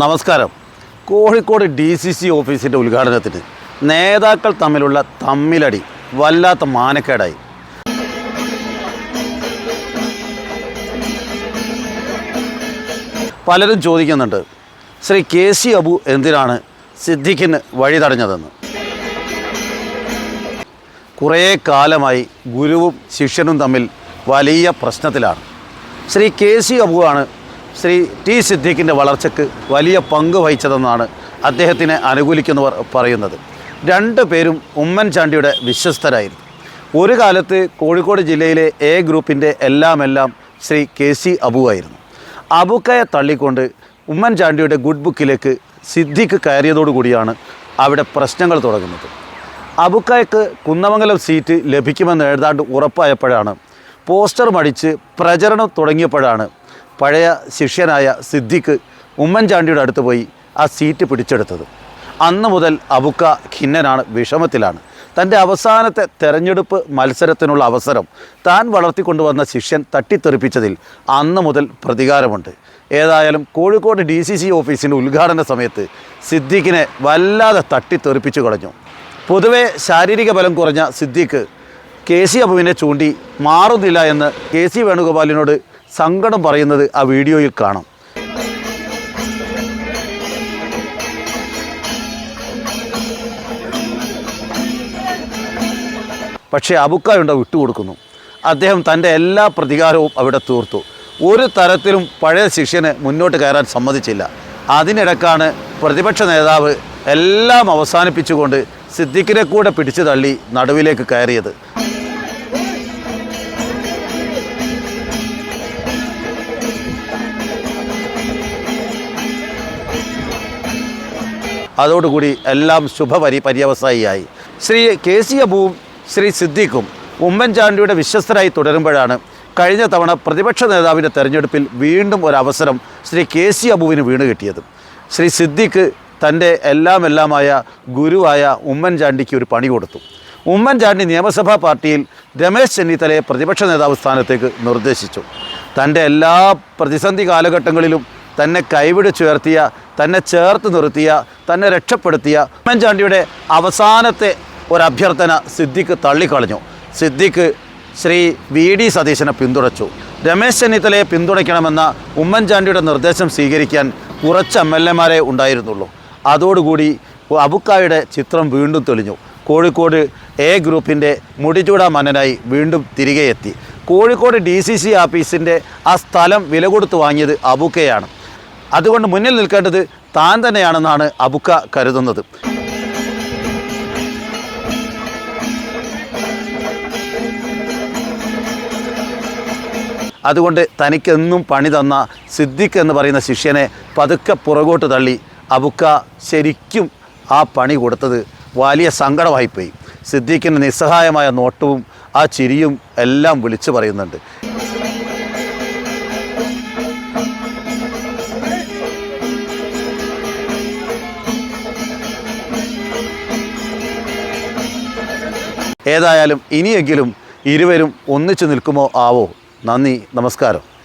നമസ്കാരം. Kozhikode D C C ഓഫീസിന്റെ ഉദ്ഘാടനത്തിന് നേതാക്കൾ തമ്മിലുള്ള തമ്മിലടി വല്ലാത്ത മാനക്കേടായി. പലരും ചോദിക്കുന്നുണ്ട് ശ്രീ കെ സി അബു എന്തിനാണ് സിദ്ദിഖിന് വഴി തടഞ്ഞതെന്ന്? കുറേ കാലമായി ഗുരുവും ശിഷ്യനും തമ്മിൽ വലിയ പ്രശ്നത്തിലാണ്. ശ്രീ കെ സി അബുവാണ് ശ്രീ ടി സിദ്ദീഖിന്റെ വളർച്ചയ്ക്ക് വലിയ പങ്ക് വഹിച്ചതെന്നാണ് അദ്ദേഹത്തിനെ അനുകൂലിക്കുന്നവർ പറയുന്നത്. രണ്ട് പേരും ഉമ്മൻചാണ്ടിയുടെ വിശ്വസ്തരായിരുന്നു. ഒരു കാലത്ത് കോഴിക്കോട് ജില്ലയിലെ എ ഗ്രൂപ്പിന്റെ എല്ലാം എല്ലാം ശ്രീ കെ സി അബുവായിരുന്നു അബുക്കയെ തള്ളിക്കൊണ്ട് ഉമ്മൻചാണ്ടിയുടെ ഗുഡ് ബുക്കിലേക്ക് സിദ്ദിഖ് കയറിയതോടുകൂടിയാണ് അവിടെ പ്രശ്നങ്ങൾ തുടങ്ങുന്നത്. അബുക്കയ്ക്ക് കുന്നമംഗലം സീറ്റ് ലഭിക്കുമെന്ന് എഴുതാണ്ട് ഉറപ്പായപ്പോഴാണ് പോസ്റ്റർ മടിച്ച് പ്രചരണം തുടങ്ങിയപ്പോഴാണ് പഴയ ശിഷ്യനായ സിദ്ദിഖ് ഉമ്മൻചാണ്ടിയുടെ അടുത്ത് പോയി ആ സീറ്റ് പിടിച്ചെടുത്തത്. അന്ന് മുതൽ അബുക്ക ഖിന്നനാണ് വിഷമത്തിലാണ്. തന്റെ അവസാനത്തെ തെരഞ്ഞെടുപ്പ് മത്സരത്തിനുള്ള അവസരം താൻ വളർത്തിക്കൊണ്ടുവന്ന ശിഷ്യൻ തട്ടിത്തെറിപ്പിച്ചതിൽ അന്ന് മുതൽ പ്രതികാരമുണ്ട്. ഏതായാലും കോഴിക്കോട് ഡി സി സി ഓഫീസിന്റെ ഉദ്ഘാടന സമയത്ത് സിദ്ദീഖിനെ വല്ലാതെ തട്ടിത്തെറിപ്പിച്ചു കളഞ്ഞു. പൊതുവെ ശാരീരിക ബലം കുറഞ്ഞ സിദ്ദീഖ് കെ സി അബുവിനെ ചൂണ്ടി മാറുന്നില്ല എന്ന് കെ സി വേണുഗോപാലിനോട് സങ്കടം പറയുന്നത് ആ വീഡിയോയിൽ കാണാം. പക്ഷേ അബുക്കായുണ്ട വിട്ടുകൊടുക്കുന്നു. അദ്ദേഹം തന്റെ എല്ലാ പ്രതികാരവും അവിടെ തീർത്തു. ഒരു തരത്തിലും പഴയ ശിഷ്യന് മുന്നോട്ട് കയറാൻ സമ്മതിച്ചില്ല. അതിനിടക്കാണ് പ്രതിപക്ഷ നേതാവ് എല്ലാം അവസാനിപ്പിച്ചുകൊണ്ട് സിദ്ദിഖിനെ കൂടെ പിടിച്ചു തള്ളി നടുവിലേക്ക് കയറിയത്. അതോടുകൂടി എല്ലാം ശുഭപരി പര്യവസായിയായി. ശ്രീ കെ സി അബുവും ശ്രീ സിദ്ദീഖും ഉമ്മൻചാണ്ടിയുടെ വിശ്വസ്തരായി തുടരുമ്പോഴാണ് കഴിഞ്ഞ തവണ പ്രതിപക്ഷ നേതാവിന്റെ തെരഞ്ഞെടുപ്പിൽ വീണ്ടും ഒരവസരം ശ്രീ കെ സി അബുവിന് വീണ് കിട്ടിയത്. ശ്രീ സിദ്ദീഖ് തന്റെ എല്ലാം എല്ലാമായ ഗുരുവായ ഉമ്മൻചാണ്ടിക്ക് ഒരു പണി കൊടുത്തു. ഉമ്മൻചാണ്ടി നിയമസഭാ പാർട്ടിയിൽ രമേശ് ചെന്നിത്തലയെ പ്രതിപക്ഷ നേതാവ് സ്ഥാനത്തേക്ക് നിർദ്ദേശിച്ചു. തന്റെ എല്ലാ പ്രതിസന്ധി കാലഘട്ടങ്ങളിലും തന്നെ കൈവിടിച്ചുയർത്തിയ തന്നെ ചേർത്ത് നിർത്തിയ തന്നെ രക്ഷപ്പെടുത്തിയ ഉമ്മൻചാണ്ടിയുടെ അവസാനത്തെ ഒരു അഭ്യർത്ഥന സിദ്ദിഖ് തള്ളിക്കളഞ്ഞു. സിദ്ദിഖ് ശ്രീ വി ഡി സതീശനെ പിന്തുണച്ചു. രമേശ് ചെന്നിത്തലയെ പിന്തുണയ്ക്കണമെന്ന ഉമ്മൻചാണ്ടിയുടെ നിർദ്ദേശം സ്വീകരിക്കാൻ കുറച്ച് എം എൽ എമാരെ ഉണ്ടായിരുന്നുള്ളൂ. അതോടുകൂടി അബുക്കായുടെ ചിത്രം വീണ്ടും തെളിഞ്ഞു. കോഴിക്കോട് എ ഗ്രൂപ്പിന്റെ മുടിചൂട മന്നനായി വീണ്ടും തിരികെ എത്തി കോഴിക്കോട് ഡി സി സി ആ സ്ഥലം വില കൊടുത്ത് വാങ്ങിയത് അബുക്കയാണ്. അതുകൊണ്ട് മുന്നിൽ നിൽക്കേണ്ടത് താൻ തന്നെയാണെന്നാണ് അബുക്ക കരുതുന്നത്. അതുകൊണ്ട് തനിക്കെന്നും പണി തന്ന സിദ്ദിഖ് എന്ന് പറയുന്ന ശിഷ്യനെ പതുക്കെ പുറകോട്ട് തള്ളി അബുക്ക ശരിക്കും ആ പണി കൊടുത്തത് വലിയ സങ്കടമായിപ്പോയി. സിദ്ദീഖിന്റെ നിസ്സഹായമായ നോട്ടവും ആ ചിരിയും എല്ലാം വിളിച്ചു പറയുന്നുണ്ട്. ഏതായാലും ഇനിയെങ്കിലും ഇരുവരും ഒന്നിച്ചു നിൽക്കുമോ ആവോ? നന്ദി നമസ്കാരം.